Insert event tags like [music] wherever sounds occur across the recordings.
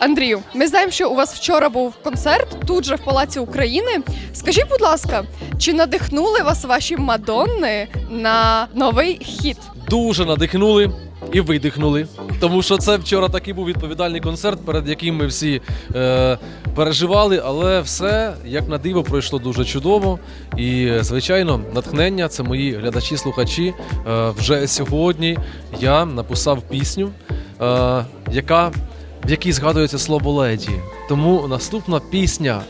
Андрію, ми знаємо, що у вас вчора був концерт тут же в Палаці України. Скажіть, будь ласка, чи надихнули вас ваші мадонни на новий хіт? дуже надихнули і видихнули. Тому що це вчора такий був відповідальний концерт, перед яким ми всі е, переживали, але все як на диво пройшло дуже чудово. І, звичайно, натхнення це мої глядачі-слухачі. Е, вже сьогодні я написав пісню, е, яка, в якій згадується слово леді. Тому наступна пісня,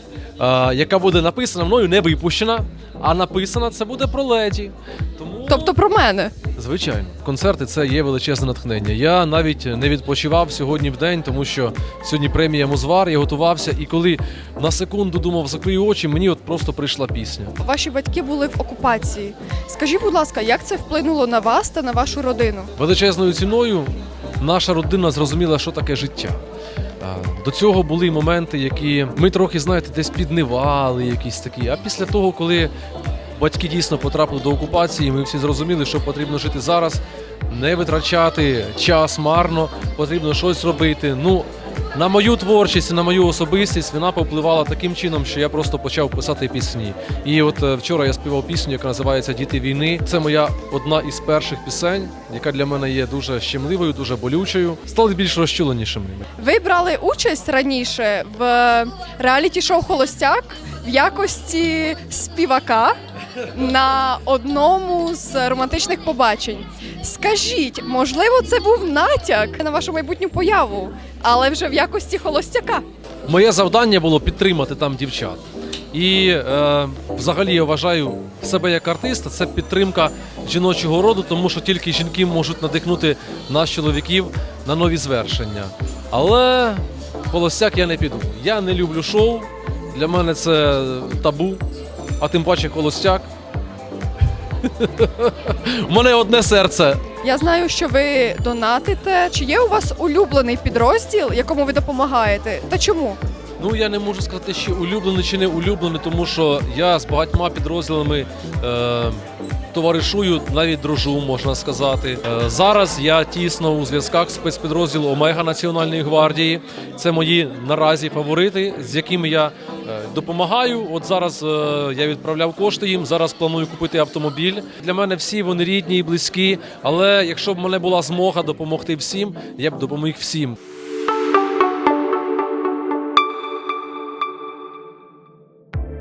е, яка буде написана мною, не випущена, а написана це буде про леді. Тому... Тобто про мене. Звичайно, концерти це є величезне натхнення. Я навіть не відпочивав сьогодні в день, тому що сьогодні премія Музвар, я готувався, і коли на секунду думав, закрию очі, мені от просто прийшла пісня. Ваші батьки були в окупації. Скажіть, будь ласка, як це вплинуло на вас та на вашу родину? Величезною ціною наша родина зрозуміла, що таке життя. До цього були моменти, які ми трохи, знаєте, десь піднивали, якісь такі. А після того, коли батьки дійсно потрапили до окупації, ми всі зрозуміли, що потрібно жити зараз, не витрачати час марно, потрібно щось робити. Ну, на мою творчість, на мою особистість вона повпливала таким чином, що я просто почав писати пісні. І от е, вчора я співав пісню, яка називається Діти війни. Це моя одна із перших пісень, яка для мене є дуже щемливою, дуже болючою. Стали більш розчуленішими. Ви брали участь раніше в реаліті-шоу Холостяк в якості співака на одному з романтичних побачень. Скажіть, можливо, це був натяк на вашу майбутню появу, але вже в якості холостяка. Моє завдання було підтримати там дівчат. І е, взагалі я вважаю себе як артиста, це підтримка жіночого роду, тому що тільки жінки можуть надихнути нас, чоловіків, на нові звершення. Але холостяк я не піду. Я не люблю шоу. Для мене це табу, а тим паче холостяк. [laughs] У мене одне серце. Я знаю, що ви донатите. Чи є у вас улюблений підрозділ, якому ви допомагаєте? Та чому? Ну я не можу сказати, чи улюблений чи не улюблений, тому що я з багатьма підрозділами е, товаришую, навіть дружу, можна сказати. Е, зараз я тісно у зв'язках спецпідрозділу Омега Національної гвардії. Це мої наразі фаворити, з якими я е, допомагаю. От зараз е, я відправляв кошти їм. Зараз планую купити автомобіль. Для мене всі вони рідні і близькі. Але якщо б мене була змога допомогти всім, я б допоміг всім.